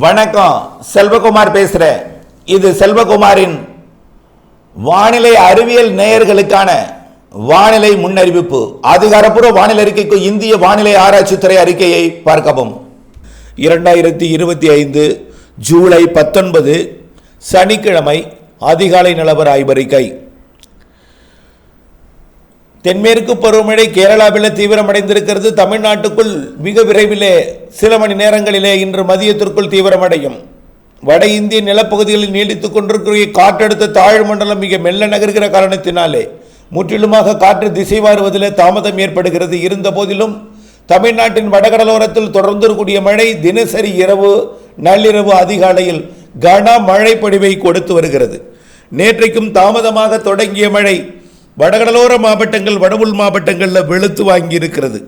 வணக்கம் செல்வகுமார் பேசுகிறேன் இது செல்வகுமாரின் வானிலை அறிவியல் நேயர்களுக்கான வானிலை முன்னறிவிப்பு. அதிகாரப்பூர்வ வானிலை அறிக்கைக்கு இந்திய வானிலை ஆராய்ச்சித்துறை அறிக்கையை பார்க்கவும். இரண்டாயிரத்தி இருபத்தி ஐந்து ஜூலை பத்தொன்பது சனிக்கிழமை அதிகாலை நிலவர ஆய்வறிக்கை. தென்மேற்கு பருவமழை கேரளாவில் தீவிரமடைந்திருக்கிறது. தமிழ்நாட்டுக்குள் மிக விரைவிலே சில மணி நேரங்களிலே இன்று மதியத்திற்குள் தீவிரமடையும். வட இந்திய நிலப்பகுதிகளில் நீடித்துக் கொண்டிருக்கிற காற்றழுத்த தாழ் மண்டலம் மிக மெல்ல நகர்கிற காரணத்தினாலே முற்றிலுமாக காற்று திசை மாறுவதிலே தாமதம் ஏற்படுகிறது. இருந்த போதிலும் தமிழ்நாட்டின் வடகடலோரத்தில் தொடர்ந்து கூடிய மழை தினசரி இரவு நள்ளிரவு அதிகாலையில் கன மழை பொழிவை கொடுத்து வருகிறது. நேற்றைக்கும் தாமதமாக தொடங்கிய மழை வடகடலோர மாவட்டங்கள் வடவுள் மாவட்டங்களில் வெளுத்து வாங்கி இருக்கிறது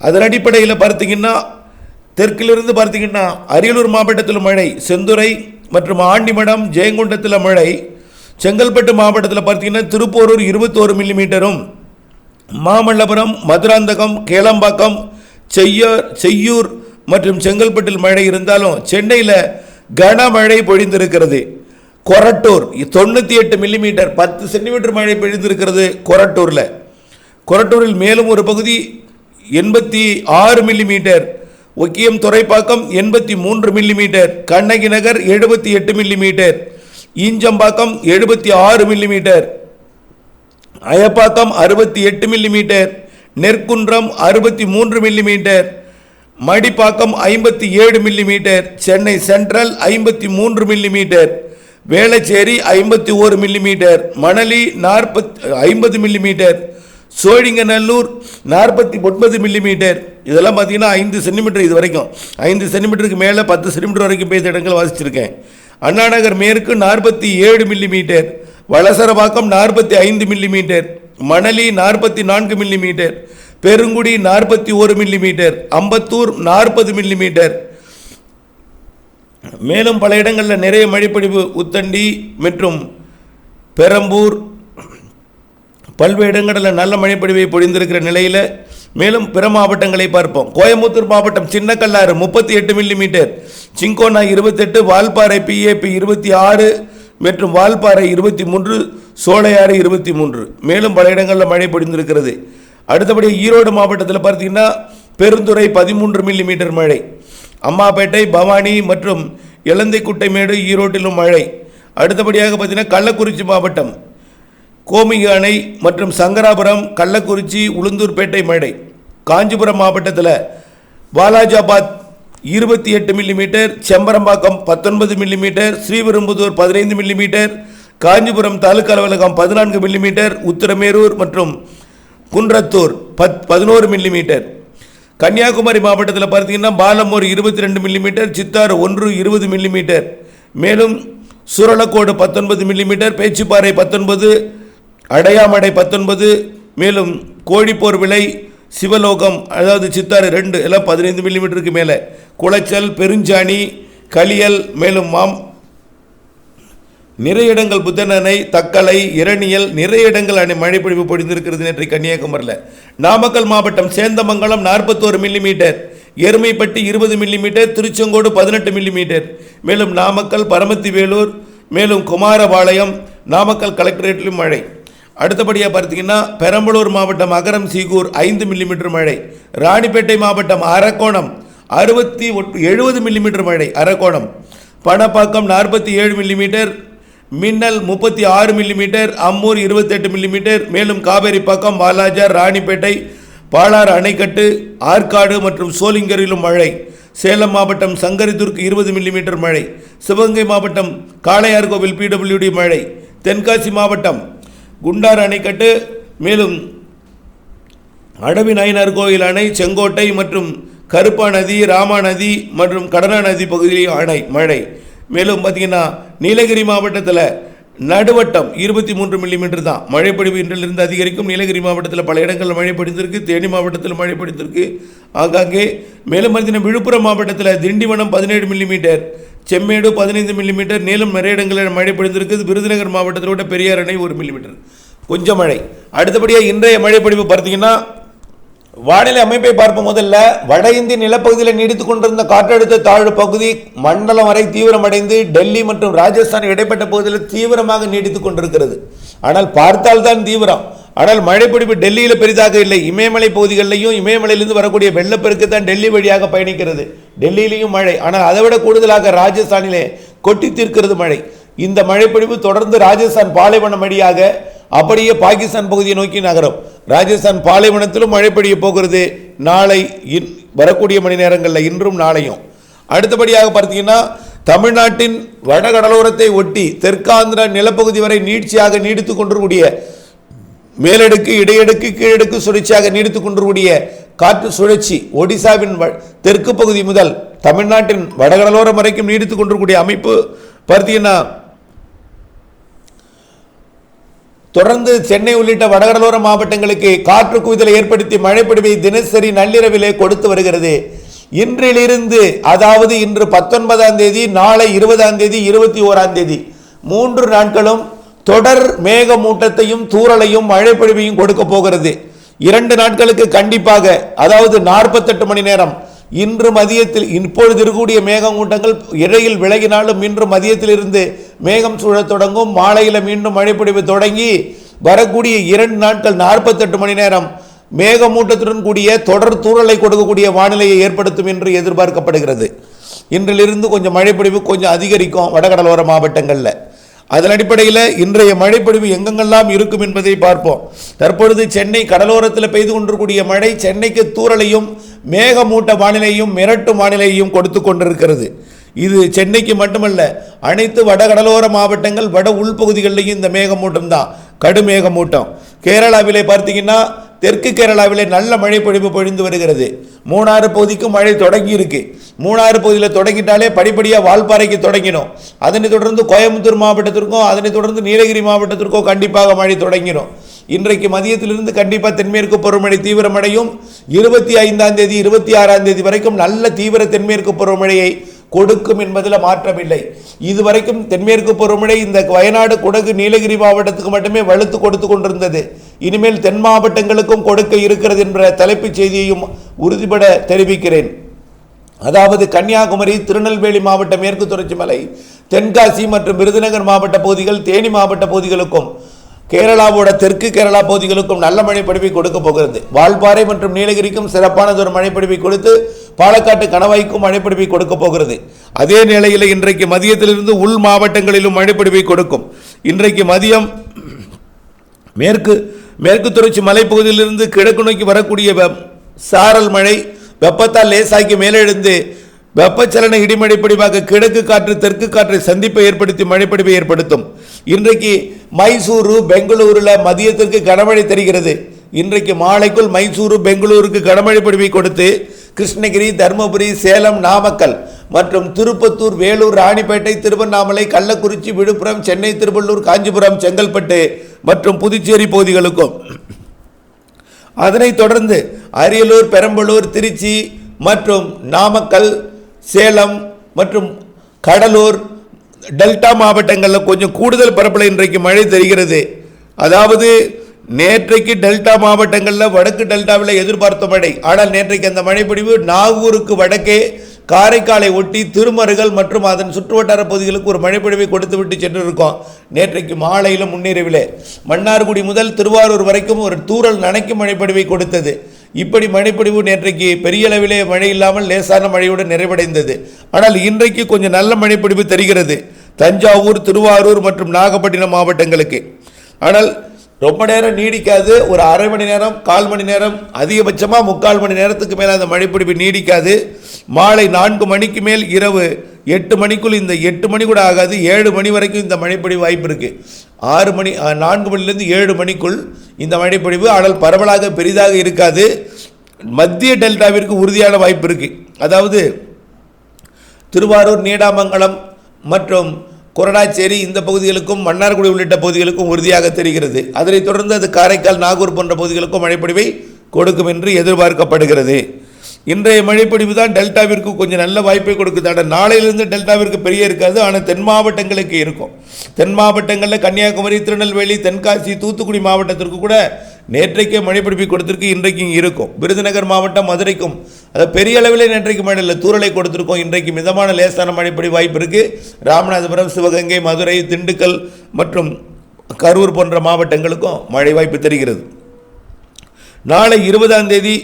அதன் அடிப்படையில் பார்த்தீங்கன்னா தெற்கிலிருந்து பார்த்தீங்கன்னா அரியலூர் மாவட்டத்தில் மழை செந்துறை மற்றும் ஆண்டிமடம் ஜெயங்கொண்டத்தில் மழை செங்கல்பட்டு மாவட்டத்தில் பார்த்தீங்கன்னா திருப்போரூர் இருபத்தோரு மில்லிமீட்டரும் மாமல்லபுரம் மதுராந்தகம் கேளம்பாக்கம் செய்யூர் செய்யூர் மற்றும் செங்கல்பட்டில் மழை இருந்தாலும் சென்னையில் கனமழை பொழிந்திருக்கிறது. கொரட்டூர். தொண்ணூற்றி எட்டு மில்லிமீட்டர் பத்து சென்டிமீட்டர் மழை பெய்திருக்கிறது கொரட்டூரில். கொரட்டூரில் மேலும் ஒரு பகுதி எண்பத்தி ஆறு மில்லிமீட்டர் ஒக்கியம் துறைப்பாக்கம் எண்பத்தி மூன்று மில்லிமீட்டர் கண்ணகி நகர் எழுபத்தி எட்டு மில்லிமீட்டர் ஈஞ்சம்பாக்கம் எழுபத்தி ஆறு மில்லிமீட்டர் அயப்பாக்கம் அறுபத்தி எட்டு மில்லிமீட்டர் நெற்குன்றம் அறுபத்தி மூன்று மில்லிமீட்டர் மடிப்பாக்கம் ஐம்பத்தி ஏழு மில்லிமீட்டர் சென்னை சென்ட்ரல் ஐம்பத்தி மூன்று மில்லிமீட்டர் வேளச்சேரி ஐம்பத்தி ஓரு மில்லிமீட்டர் மணலி நாற்பத் ஐம்பது மில்லிமீட்டர் சோழிங்கநல்லூர் நாற்பத்தி ஒன்பது மில்லிமீட்டர் இதெல்லாம் பார்த்தீங்கன்னா ஐந்து சென்டிமீட்டர் இது வரைக்கும். ஐந்து சென்டிமீட்டருக்கு மேலே பத்து சென்டிமீட்டர் வரைக்கும் பெய்த இடங்கள் வாசிச்சிருக்கேன். அண்ணாநகர் மேற்கு நாற்பத்தி ஏழு மில்லிமீட்டர் வளசரபாக்கம் நாற்பத்தி ஐந்து மில்லிமீட்டர் மணலி நாற்பத்தி நான்கு மில்லிமீட்டர் பெருங்குடி நாற்பத்தி ஒரு மில்லிமீட்டர் அம்பத்தூர் நாற்பது மில்லிமீட்டர் மேலும் பல இடங்களில் நிறைய மழைப்பொழிவு உத்தண்டி மற்றும் பெரம்பூர் பல்வேறு இடங்களில் நல்ல மழைப்பொழிவை பொழிந்திருக்கிற நிலையில் மேலும் பிற மாவட்டங்களை பார்ப்போம். கோயம்புத்தூர் மாவட்டம் சின்னக்கல்லாறு முப்பத்தி எட்டு மில்லிமீட்டர் சிங்கோனா இருபத்தெட்டு வால்பாறை பிஏபி இருபத்தி ஆறு மற்றும் வால்பாறை இருபத்தி மூன்று சோழையாறு இருபத்தி மூன்று. மேலும் பல இடங்களில் மழை பொழிந்திருக்கிறது. அடுத்தபடி ஈரோடு மாவட்டத்தில் பார்த்தீங்கன்னா பெருந்துறை பதிமூன்று மில்லிமீட்டர் மழை. அம்மாப்பேட்டை பவானி மற்றும் இலந்தைக்குட்டைமேடு ஈரோட்டிலும் மழை. அடுத்தபடியாக பார்த்தீங்கன்னா கள்ளக்குறிச்சி மாவட்டம் கோமிக அணை மற்றும் சங்கராபுரம் கள்ளக்குறிச்சி உளுந்தூர்பேட்டை மழை. காஞ்சிபுரம் மாவட்டத்தில் வாலாஜாபாத் இருபத்தி எட்டு மில்லிமீட்டர் செம்பரம்பாக்கம் பத்தொன்பது மில்லிமீட்டர் ஸ்ரீபெரும்புதூர் பதினைந்து மில்லிமீட்டர் காஞ்சிபுரம் தாலுக்கா அலுவலகம் பதினான்கு மில்லிமீட்டர் உத்திரமேரூர் மற்றும் குன்றத்தூர் பத் பதினோரு மில்லிமீட்டர் கன்னியாகுமரி மாவட்டத்தில் பார்த்தீங்கன்னா பாலமூர் இருபத்தி ரெண்டு மில்லிமீட்டர் சித்தாறு ஒன்று இருபது மில்லிமீட்டர் மேலும் சுரளக்கோடு பத்தொன்பது மில்லிமீட்டர் பேச்சுப்பாறை பத்தொன்பது அடையாமடை பத்தொன்பது மேலும் கோழிப்போர் விலை சிவலோகம் அதாவது சித்தாறு ரெண்டு எல்லாம் பதினைந்து மில்லிமீட்டருக்கு மேலே. குளச்சல் பெருஞ்சாணி களியல் மேலும் மாம் நிறைய இடங்கள் புத்தனனை தக்கலை இரணியல் நிறைய இடங்கள் அணி மழைப்பொழிவு பொழிந்திருக்கிறது நேற்று கன்னியாகுமரியில். நாமக்கல் மாவட்டம் சேந்தமங்கலம் நாற்பத்தோரு மில்லிமீட்டர் எருமைப்பட்டி இருபது மில்லிமீட்டர் திருச்செங்கோடு பதினெட்டு மில்லிமீட்டர். மேலும் நாமக்கல் பரமத்தி வேலூர் மேலும் குமாரபாளையம் நாமக்கல் கலெக்டரேட்டிலும் மழை. அடுத்தபடியாக பார்த்தீங்கன்னா பெரம்பலூர் மாவட்டம் அகரம் சீகூர் ஐந்து மில்லிமீட்டர் மழை. ராணிப்பேட்டை மாவட்டம் அரக்கோணம் அறுபத்தி எழுபது மில்லிமீட்டர் மழை அரக்கோணம். பணப்பாக்கம் நாற்பத்தி ஏழு மில்லிமீட்டர் மின்னல் முப்பத்தி ஆறு மில்லிமீட்டர் அம்மூர் இருபத்தெட்டு மில்லிமீட்டர் மேலும் காவேரிப்பாக்கம் வாலாஜார் ராணிப்பேட்டை பாலாறு அணைக்கட்டு ஆற்காடு மற்றும் சோளிங்கரிலும் மழை. சேலம் மாவட்டம் சங்கரிதுர்க் இருபது மில்லிமீட்டர் மழை. சிவகங்கை மாவட்டம் காளையார்கோவில் பிடபிள்யூடி மழை. தென்காசி மாவட்டம் குண்டார் அணைக்கட்டு மேலும் அடவி நாயனார் கோயில் அணை செங்கோட்டை மற்றும் கருப்பா நதி ராமா நதி மற்றும் கடனா நதி பகுதியில் அணை மழை. மேலும் பார்த்தீங்கன்னா நீலகிரி மாவட்டத்தில் நடுவட்டம் இருபத்தி மூன்று மில்லிமீட்டர் தான். மழைப்பொழிவு இன்றிலிருந்து அதிகரிக்கும். நீலகிரி மாவட்டத்தில் பல இடங்களில் மழை பொழிந்திருக்கு. தேனி மாவட்டத்தில் மழை பொழிந்திருக்கு. ஆங்காங்கே மேலும் பார்த்தீங்கன்னா விழுப்புரம் மாவட்டத்தில் திண்டிவனம் பதினேழு மில்லிமீட்டர் செம்மேடு பதினைந்து மில்லிமீட்டர் மேலும் நிறைய இடங்களில் மழை பொழிந்திருக்கு. விருதுநகர் மாவட்டத்தில் விட பெரியார் அணை ஒரு மில்லிமீட்டர் கொஞ்சம் மழை. அடுத்தபடியாக இன்றைய மழைப்பொழிவு பார்த்தீங்கன்னா வானிலை அமைப்பை பார்ப்போம் முதல்ல வட இந்திய நிலப்பகுதியில் நீடித்துக் கொண்டிருந்த காற்றழுத்த தாழ்வு பகுதி மண்டலம் வரை தீவிரமடைந்து டெல்லி மற்றும் ராஜஸ்தான் இடைப்பட்ட பகுதியில் தீவிரமாக நீடித்துக் கொண்டிருக்கிறது. ஆனால் பார்த்தால் தான் தீவிரம். ஆனால் மழைப்பிடிப்பு டெல்லியில் பெரிதாக இல்லை. இமயமலை பகுதிகளிலையும் இமயமலையிலிருந்து வரக்கூடிய வெள்ளப்பெருக்கு தான் டெல்லி வழியாக பயணிக்கிறது. டெல்லியிலையும் மழை. ஆனால் அதை விட கூடுதலாக ராஜஸ்தானிலே கொட்டி தீர்க்கிறது மழை. இந்த மழைப்பொழிவு தொடர்ந்து ராஜஸ்தான் பாலைவனம் வழியாக அப்படியே பாகிஸ்தான் பகுதியை நோக்கி நகரும். ராஜஸ்தான் பாலைவனத்திலும் மழை பெய்ய போகிறது. நாளை இன் வரக்கூடிய மணி நேரங்களில் இன்றும் நாளையும். அடுத்தபடியாக பார்த்தீங்கன்னா தமிழ்நாட்டின் வட கடலோரத்தை ஒட்டி தெற்காந்திர நிலப்பகுதி வரை நீட்சியாக நீடித்து கொண்டிருக்கூடிய மேலடுக்கு இடையடுக்கு கீழடுக்கு சுழற்சியாக நீடித்து கொண்டிருக்கூடிய காற்று சுழற்சி ஒடிசாவின் வ- தெற்கு பகுதி முதல் தமிழ்நாட்டின் வடகடலோரம் வரைக்கும் நீடித்து கொண்டிருக்கூடிய அமைப்பு பார்த்தீங்கன்னா தொடர்ந்து சென்னை உள்ளிட்ட வடகடலோர மாவட்டங்களுக்கு காற்று குவிதலை ஏற்படுத்தி மழைப்பொழிவை தினசரி நள்ளிரவிலே கொடுத்து வருகிறது. இன்றிலிருந்து அதாவது இன்று பத்தொன்பதாம் தேதி நாளை இருபதாம் தேதி இருபத்தி ஓராம் தேதி மூன்று நாட்களும் தொடர் மேகமூட்டத்தையும் தூறலையும் மழைப்பொழிவையும் கொடுக்க போகிறது. இரண்டு நாட்களுக்கு கண்டிப்பாக அதாவது நாற்பத்தெட்டு மணி நேரம் இன்று மதியத்தில் இப்பொழுது இருக்கக்கூடிய மேகமூட்டங்கள் இடையில் விலகினாலும் இன்று மதியத்திலிருந்து மேகம் சூழத் தொடங்கும். மாலையில் மீண்டும் மழைப்பொழிவு தொடங்கி வரக்கூடிய இரண்டு நாட்கள் நாற்பத்தெட்டு மணி நேரம் மேகமூட்டத்துடன் கூடிய தொடர் தூரலை கொடுக்கக்கூடிய வானிலையை ஏற்படுத்தும் என்று எதிர்பார்க்கப்படுகிறது. இன்றிலிருந்து கொஞ்சம் மழைப்பொழிவு கொஞ்சம் அதிகரிக்கும் வடகடலோர மாவட்டங்களில். அதன் அடிப்படையில் இன்றைய மழைப்பொழிவு எங்கெங்கெல்லாம் இருக்கும் என்பதை பார்ப்போம். தற்பொழுது சென்னை கடலோரத்தில் பெய்து கொண்டிருக்கூடிய மழை சென்னைக்கு தூறலையும் மேகமூட்ட வானிலையும் மிரட்டும் வானிலையும் கொடுத்து கொண்டிருக்கிறது. இது சென்னைக்கு மட்டுமல்ல அனைத்து வடகடலோர மாவட்டங்கள் வட உள்பகுதிகளிலையும் இந்த மேகமூட்டம் தான் கடுமேகமூட்டம். கேரளாவிலே பார்த்தீங்கன்னா தெற்கு கேரளாவிலே நல்ல மழை பொழிவு பொழிந்து வருகிறது. மூணாறு பகுதிக்கும் மழை தொடங்கி இருக்கு மூணாறு பகுதியில் தொடங்கிட்டாலே படிப்படியாக வால்பாறைக்கு தொடங்கினோம் அதனைத் தொடர்ந்து கோயம்புத்தூர் மாவட்டத்திற்கும் அதனைத் தொடர்ந்து நீலகிரி மாவட்டத்திற்கும் கண்டிப்பாக மழை தொடங்கினோம் இன்றைக்கு மதியத்திலிருந்து கண்டிப்பாக தென்மேற்கு பருவமழை தீவிரமடையும். இருபத்தி ஐந்தாம் தேதி இருபத்தி ஆறாம் தேதி வரைக்கும் நல்ல தீவிர தென்மேற்கு பருவமழையை கொடுக்கும் என்பதில் மாற்றமில்லை. இதுவரைக்கும் தென்மேற்கு பருவமழை இந்த வயநாடு குடகு நீலகிரி மாவட்டத்துக்கு மட்டுமே வலுத்து கொடுத்து கொண்டிருந்தது. இனிமேல் தென் மாவட்டங்களுக்கும் கொடுக்க இருக்கிறது என்ற தலைப்புச் செய்தியையும் உறுதிபட தெரிவிக்கிறேன். அதாவது கன்னியாகுமரி திருநெல்வேலி மாவட்ட மேற்கு தொடர்ச்சி மலை தென்காசி மற்றும் விருதுநகர் மாவட்ட பகுதிகள் தேனி மாவட்ட பகுதிகளுக்கும் கேரளாவோட தெற்கு கேரளா பகுதிகளுக்கும் நல்ல மழை கொடுக்க போகிறது. வால்பாறை மற்றும் நீலகிரிக்கும் சிறப்பானதொரு மழை கொடுத்து பாலக்காட்டு கணவாய்க்கும் மழை கொடுக்க போகிறது. அதே நிலையில் இன்றைக்கு மதியத்திலிருந்து உள் மாவட்டங்களிலும் மழை கொடுக்கும். இன்றைக்கு மதியம் மேற்கு மேற்கு தொடர்ச்சி மலைப்பகுதியிலிருந்து கிழக்கு நோக்கி வரக்கூடிய சாரல் மழை வெப்பத்தால் லேசாக்கி மேலெழுந்து வெப்பச்சலன இடிமழை பொடிவாக கிழக்கு காற்று தெற்கு காற்றை சந்திப்பை ஏற்படுத்தி மழைப்படிவை ஏற்படுத்தும். இன்றைக்கு மைசூரு பெங்களூரில் மதியத்திற்கு கனமழை தெரிகிறது. இன்றைக்கு மாலைக்குள் மைசூரு பெங்களூருக்கு கனமழை பொழிவை கொடுத்து கிருஷ்ணகிரி தருமபுரி சேலம் நாமக்கல் மற்றும் திருப்பத்தூர் வேலூர் ராணிப்பேட்டை திருவண்ணாமலை கள்ளக்குறிச்சி விழுப்புரம் சென்னை திருவள்ளூர் காஞ்சிபுரம் செங்கல்பட்டு மற்றும் புதுச்சேரி பகுதிகளுக்கும் அதனைத் தொடர்ந்து அரியலூர் பெரம்பலூர் திருச்சி மற்றும் நாமக்கல் சேலம் மற்றும் கடலூர் டெல்டா மாவட்டங்களில் கொஞ்சம் கூடுதல் பரப்பளவு இன்றைக்கு மழை தெரிகிறது. அதாவது நேற்றைக்கு டெல்டா மாவட்டங்களில் வடக்கு டெல்டாவில் எதிர்பார்த்த மழை. ஆனால் நேற்றைக்கு அந்த மழைப்பொழிவு நாகூருக்கு வடக்கே காரைக்காலை ஒட்டி திருமருகல் மற்றும் அதன் சுற்றுவட்டார பகுதிகளுக்கு ஒரு மழைப்பொழிவை கொடுத்து விட்டு சென்றிருக்கோம். நேற்றைக்கு மாலையில் முன்னேறவில்லை மன்னார்குடி முதல் திருவாரூர் வரைக்கும் ஒரு தூரல் நனைக்கும் மழைப்பொழிவை கொடுத்தது. இப்படி மழைப்பொழிவு நேற்றைக்கு பெரிய அளவிலே மழை இல்லாமல் லேசான மழையுடன் நிறைவடைந்தது. ஆனால் இன்றைக்கு கொஞ்சம் நல்ல மழைப்பொழிவு தெரிகிறது. தஞ்சாவூர் திருவாரூர் மற்றும் நாகப்பட்டினம் மாவட்டங்களுக்கு. ஆனால் ரொம்ப நேரம் நீடிக்காது. ஒரு அரை மணி நேரம் கால் மணி நேரம் அதிகபட்சமாக முக்கால் மணி நேரத்துக்கு மேலே அந்த மழைப்பிடிப்பு நீடிக்காது. மாலை நான்கு மணிக்கு மேல் இரவு எட்டு மணிக்குள் இந்த எட்டு மணி கூட ஆகாது. ஏழு மணி வரைக்கும் இந்த மழைப்பொழிவு வாய்ப்பு இருக்குது ஆறு மணி நான்கு மணிலேருந்து ஏழு மணிக்குள் இந்த மழைப்பொழிவு ஆனால் பரவலாக பெரிதாக இருக்காது. மத்திய டெல்டாவிற்கு உறுதியான வாய்ப்பு இருக்குது அதாவது திருவாரூர் நீடாமங்கலம் மற்றும் கொரடாச்சேரி இந்த பகுதிகளுக்கும் மன்னார்குடி உள்ளிட்ட பகுதிகளுக்கும் உறுதியாக தெரிகிறது. அதனைத் தொடர்ந்து அது காரைக்கால் நாகூர் போன்ற பகுதிகளுக்கும் மழைப்பொழிவை கொடுக்கும் என்று எதிர்பார்க்கப்படுகிறது. இன்றைய மழைப்பொழிவு தான் டெல்டாவிற்கு கொஞ்சம் நல்ல வாய்ப்பை கொடுக்குது. ஆனால் நாளையிலிருந்து டெல்டாவிற்கு பெரிய இருக்காது. ஆனால் தென் மாவட்டங்களுக்கு இருக்கும். தென் மாவட்டங்களில் கன்னியாகுமரி திருநெல்வேலி தென்காசி தூத்துக்குடி மாவட்டத்திற்கு கூட நேற்றைக்கே மழைப்பிடிப்பு கொடுத்திருக்கு இன்றைக்கும் இருக்கும். விருதுநகர் மாவட்டம் மதுரைக்கும் அது பெரிய அளவில் நேற்றைக்கு மழை இல்லை தூரலை கொடுத்துருக்கோம். இன்றைக்கு மிதமான லேசான மழைப்படி வாய்ப்பு இருக்குது ராமநாதபுரம் சிவகங்கை மதுரை திண்டுக்கல் மற்றும் கரூர் போன்ற மாவட்டங்களுக்கும் மழை வாய்ப்பு தெரிகிறது. நாளை இருபதாம் தேதி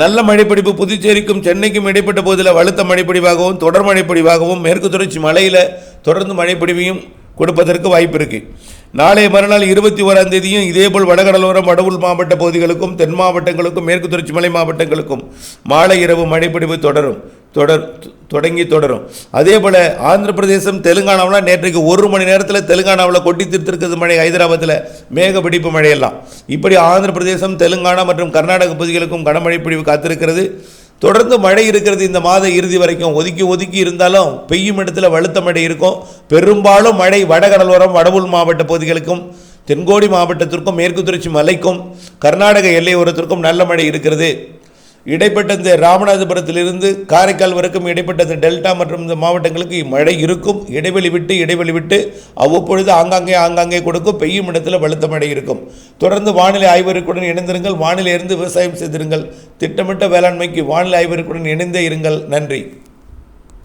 நல்ல மழைப்பிடிப்பு புதுச்சேரிக்கும் சென்னைக்கும் இடைப்பட்ட போதில் வலுத்த மழைப்பிடிவாகவும் தொடர் மழைப்பிடிவாகவும் மேற்கு தொடர்ச்சி மலையில் தொடர்ந்து மழைப்பிடிவையும் கொடுப்பதற்கு வாய்ப்பு இருக்குது நாளை மறுநாள் இருபத்தி ஓராம் தேதியும் இதேபோல் வடகடலோரம் வடவுள் மாவட்ட பகுதிகளுக்கும் தென் மாவட்டங்களுக்கும் மேற்கு தொடர்ச்சி மலை மாவட்டங்களுக்கும் மாலை இரவு மழைப்பிடிவு தொடரும். தொடர் தொடங்கி தொடரும். அதே போல் ஆந்திர பிரதேசம் தெலுங்கானாவில் நேற்றைக்கு ஒரு மணி நேரத்தில் தெலுங்கானாவில் கொட்டி தீர்த்திருக்கிறது மழை. ஹைதராபாத்தில் மேகப்பிடிப்பு மழையெல்லாம். இப்படி ஆந்திர பிரதேசம் தெலுங்கானா மற்றும் கர்நாடக பகுதிகளுக்கும் கனமழை பிடிவு காத்திருக்கிறது. தொடர்ந்து மழை இருக்கிறது இந்த மாத இறுதி வரைக்கும். ஒதுக்கி ஒதுக்கி இருந்தாலும் பெய்யும் இடத்துல வலுத்த மழை இருக்கும். பெரும்பாலும் மழை வடகடலோரம் வடவுள் மாவட்ட பகுதிகளுக்கும் தென்கோடி மாவட்டத்திற்கும் மேற்கு தொடர்ச்சி மலைக்கும் கர்நாடக எல்லையோரத்திற்கும் நல்ல மழை இருக்கிறது. இடைப்பட்ட இந்த ராமநாதபுரத்திலிருந்து காரைக்கால் வரைக்கும் இடைப்பட்ட இந்த டெல்டா மற்றும் இந்த மாவட்டங்களுக்கு மழை இருக்கும். இடைவெளி விட்டு இடைவெளி விட்டு அவ்வப்பொழுது ஆங்காங்கே ஆங்காங்கே கொடுக்கும். பெய்யும் இடத்தில் வலுத்த மழை இருக்கும். தொடர்ந்து வானிலை ஆய்வருக்குடன் இணைந்திருங்கள். வானிலை இருந்து விவசாயம் செய்திருங்கள். திட்டமிட்ட வேளாண்மைக்கு வானிலை ஆய்வருக்குடன் இணைந்தே இருங்கள். நன்றி.